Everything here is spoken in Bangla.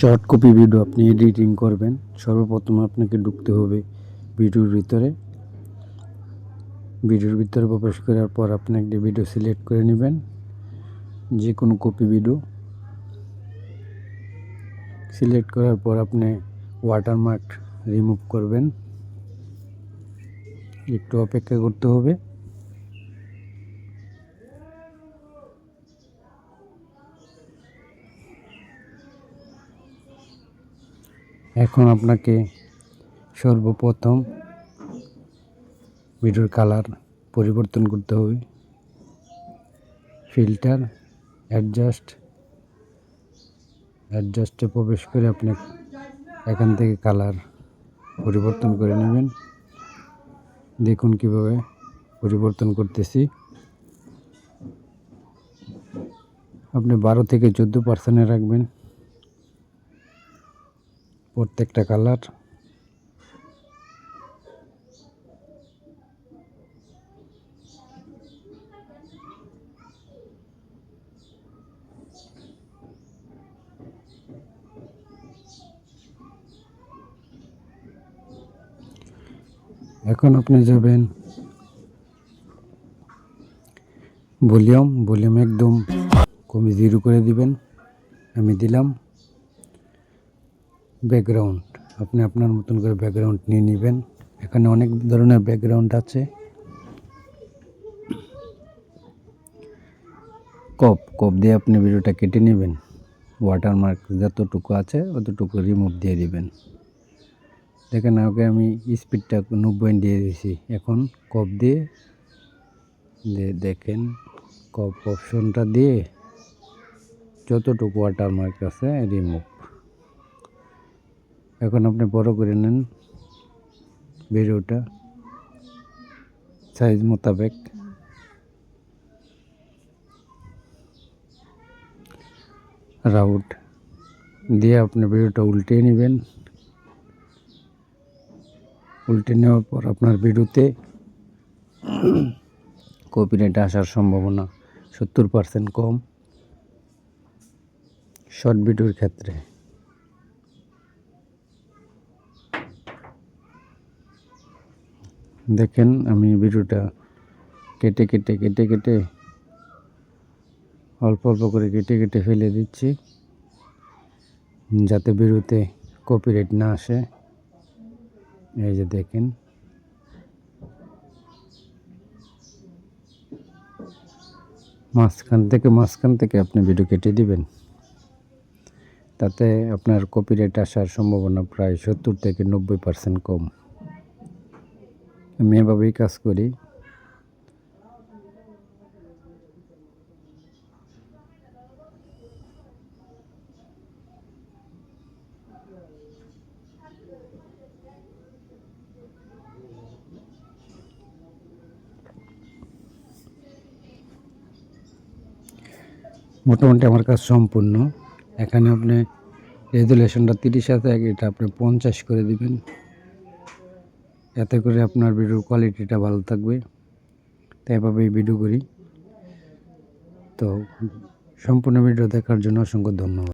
শর্ট কপি ভিডিও আপনি এডিটিং করবেন। সর্বপ্রথম আপনাকে ঢুকতে হবে ভিডিওর ভিতরে। ভিডিওর ভিতরে প্রবেশ করার পর আপনি একটি ভিডিও সিলেক্ট করে নেবেন। যে কোনো কপি ভিডিও সিলেক্ট করার পর আপনি ওয়াটারমার্ক রিমুভ করবেন। একটু অপেক্ষা করতে হবে। এখন আপনাকে সর্বপ্রথম ভিডিওর কালার পরিবর্তন করতে হবে। ফিল্টার অ্যাডজাস্ট অ্যাডজাস্টে প্রবেশ করে আপনি এখান থেকে কালার পরিবর্তন করে নেবেন। দেখুন কীভাবে পরিবর্তন করতেছি। আপনি বারো থেকে চোদ্দ পার্সেন্টে রাখবেন। প্রত্যেকটা কালার। এখন আপনি যাবেন ভলিউম ভলিউম একদম কমে জিরো করে দিবেন। আমি দিলাম। ব্যাকগ্রাউন্ড আপনি আপনার মতন করে ব্যাকগ্রাউন্ড নিয়ে নেবেন। এখানে অনেক ধরনের ব্যাকগ্রাউন্ড আছে। কপ কপ দিয়ে আপনি ভিডিওটা কেটে নেবেন। ওয়াটারমার্ক যতটুকু আছে, অতটুকু রিমুভ দিয়ে দেবেন। দেখেন, আগে আমি স্পিডটা নব্বই দিয়ে দিয়েছি। এখন কপ দিয়ে দেখেন, কপ অপশনটা দিয়ে যতটুকু ওয়াটারমার্ক আছে রিমুভ এখন আপনি বড় করে নেন ভিডিওটা, সাইজ মোতাবেক। রাউট দিয়ে আপনি ভিডিওটা উল্টে নেবেন। উল্টে নেওয়ার পর আপনার ভিডিওতে কপিরাইট আসার সম্ভাবনা সত্তর পার্সেন্ট কম। শর্ট ভিডিওর ক্ষেত্রে। দেখেন আমি ভিডিওটা কেটে কেটে কেটে কেটে অল্প অল্প করে কেটে কেটে ফেলে দিচ্ছি যাতে ভিডিওতে কপিরাইট না আসে। এই যে দেখেন। মাঝখান থেকে মাঝখান থেকে আপনি ভিডিও কেটে দিবেন। তাতে আপনার কপিরাইট আসার সম্ভাবনা প্রায় সত্তর থেকে নব্বই পার্সেন্ট কম। আমি এভাবেই কাজ করি। মোটামুটি আমার কাজ সম্পূর্ণ। এখানে আপনি রেজুলেশনটা তিরিশ আছে, এটা আপনি পঞ্চাশ করে দিবেন। এতে করে আপনার ভিডিওর কোয়ালিটিটা ভালো থাকবে। তাই এভাবেই ভিডিও করি। তো সম্পূর্ণ ভিডিও দেখার জন্য অসংখ্য ধন্যবাদ।